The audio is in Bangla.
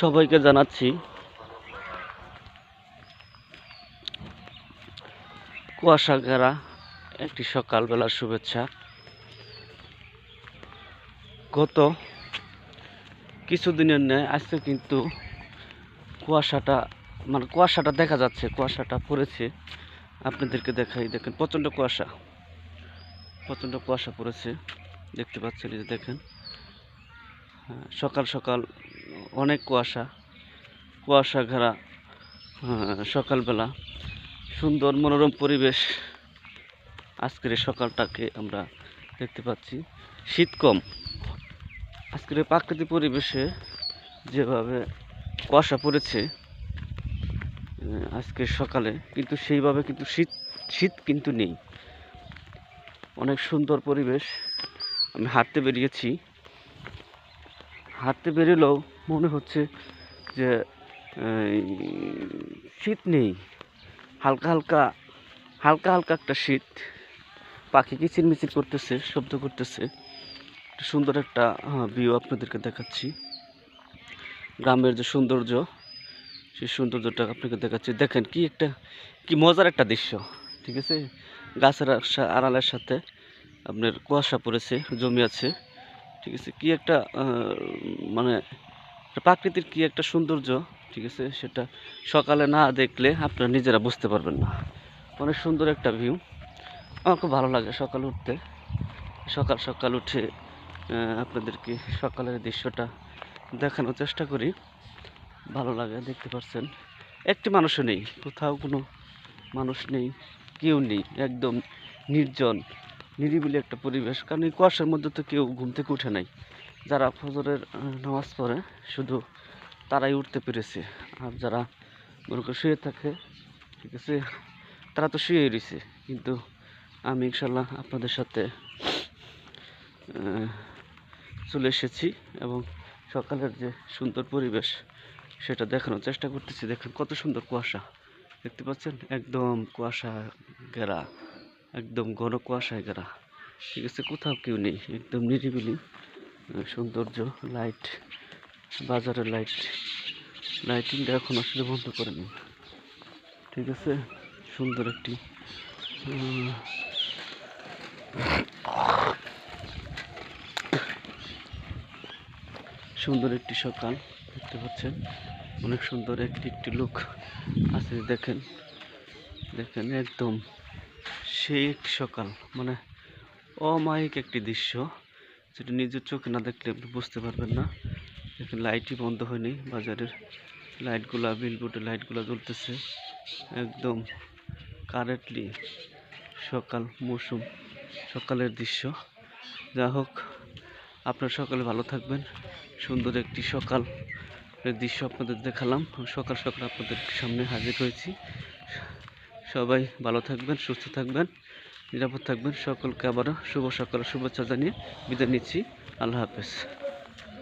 সবাইকে জানাচ্ছি। কুয়াশা ঘেরা একটি সকালবেলার শুভেচ্ছা। গত কিছুদিনের ন্যায় আজকে কিন্তু কুয়াশাটা মানে কুয়াশাটা দেখা যাচ্ছে কুয়াশাটা পড়েছে। আপনাদেরকে দেখাই দেখেন প্রচণ্ড কুয়াশা। প্রচণ্ড কুয়াশা পড়েছে। দেখতে পাচ্ছেন দেখেন। হ্যাঁ, সকাল সকাল অনেক কুয়াশা কুয়াশা ঘেরা হ্যাঁ, সকালবেলা। সুন্দর মনোরম পরিবেশ আজকের সকালটাকে আমরা দেখতে পাচ্ছি। শীত কম। আজকের প্রাকৃতিক পরিবেশে যেভাবে কুয়াশা পড়েছে আহ, আজকের সকালে কিন্তু সেইভাবে কিন্তু শীত শীত কিন্তু নেই। অনেক সুন্দর পরিবেশ। আমি হাঁটতে বেরিয়েছি। হাঁটতে বেরোলেও মনে হচ্ছে যে শীত নেই। হালকা হালকা হালকা হালকা একটা শীত। পাখি কিচিরমিচির করতেছে, শব্দ করতেছে। সুন্দর একটা ভিউ আপনাদেরকে দেখাচ্ছি। গ্রামের যে সৌন্দর্য, সেই সৌন্দর্যটা আপনাকে দেখাচ্ছি। দেখেন কি একটা, কি মজার একটা দৃশ্য, ঠিক আছে? গাছের আড়ালের সাথে আপনার কুয়াশা পড়েছে, জমি আছে, ঠিক আছে? কি একটা মানে একটা প্রাকৃতিক কি একটা সৌন্দর্য, ঠিক আছে, সেটা সকালে না দেখলে আপনারা নিজেরা বুঝতে পারবেন না। অনেক সুন্দর একটা ভিউ আমার খুব ভালো লাগে সকালে উঠতে। সকাল সকাল উঠে আপনাদেরকে সকালের দৃশ্যটা দেখানোর চেষ্টা করি। ভালো লাগে, দেখতে পাচ্ছেন একটি মানুষও নেই, কোথাও কোনো মানুষ নেই, কেউ নেই, একদম নির্জন, নিরিবিলি একটা পরিবেশ। কারণ এই কুয়াশার মধ্যে তো কেউ ঘুম থেকে উঠে নাই। যারা ফজরের নামাজ পড়ে, শুধু তারাই উঠতে পেরেছে। আর যারা মনে করে শুয়ে থাকে, ঠিক আছে, তারা তো শুয়ে রয়েছে। কিন্তু আমি ইনশাল্লাহ আপনাদের সাথে চলে এসেছি এবং সকালের যে সুন্দর পরিবেশ, সেটা দেখানোর চেষ্টা করতেছি। দেখেন কত সুন্দর কুয়াশা। দেখতে পাচ্ছেন? একদম কুয়াশা ঘেরা, একদম ঘন কুয়াশায় ঘেরা। ঠিক আছে, কোথাও কেউ নেই, একদম নিরিবিলি। সৌন্দর্য লাইট বাজারের লাইট লাইটিংটা এখন আসলে বন্ধ করেনি ঠিক আছে? সুন্দর একটি সুন্দর একটি সকাল দেখতে পাচ্ছেন। অনেক সুন্দর একটি একটি লুক আছে, দেখেন। দেখেন, একদম সেই একটি সকাল মানে অমায়িক একটি দৃশ্য। যেটা নিজের চোখে না দেখলে আপনি বুঝতে পারবেন না। দেখেন লাইটই বন্ধ হয়নি, বাজারের লাইটগুলা বিলবোর্ডের লাইটগুলা জ্বলতেছে। একদম কারেন্টলি সকাল মৌসুম, সকালের দৃশ্য। যা হোক, আপনার সকালে ভালো থাকবেন। সুন্দর একটি সকাল দৃশ্য আপনাদের দেখালাম। সকাল সকাল আপনাদের সামনে হাজির হয়েছি। সবাই ভালো থাকবেন, সুস্থ থাকবেন। নিরাপদ থাকবেন। সকলকে আবারও শুভ সকাল শুভেচ্ছা জানিয়ে বিদায় নিচ্ছি। আল্লাহ হাফেজ।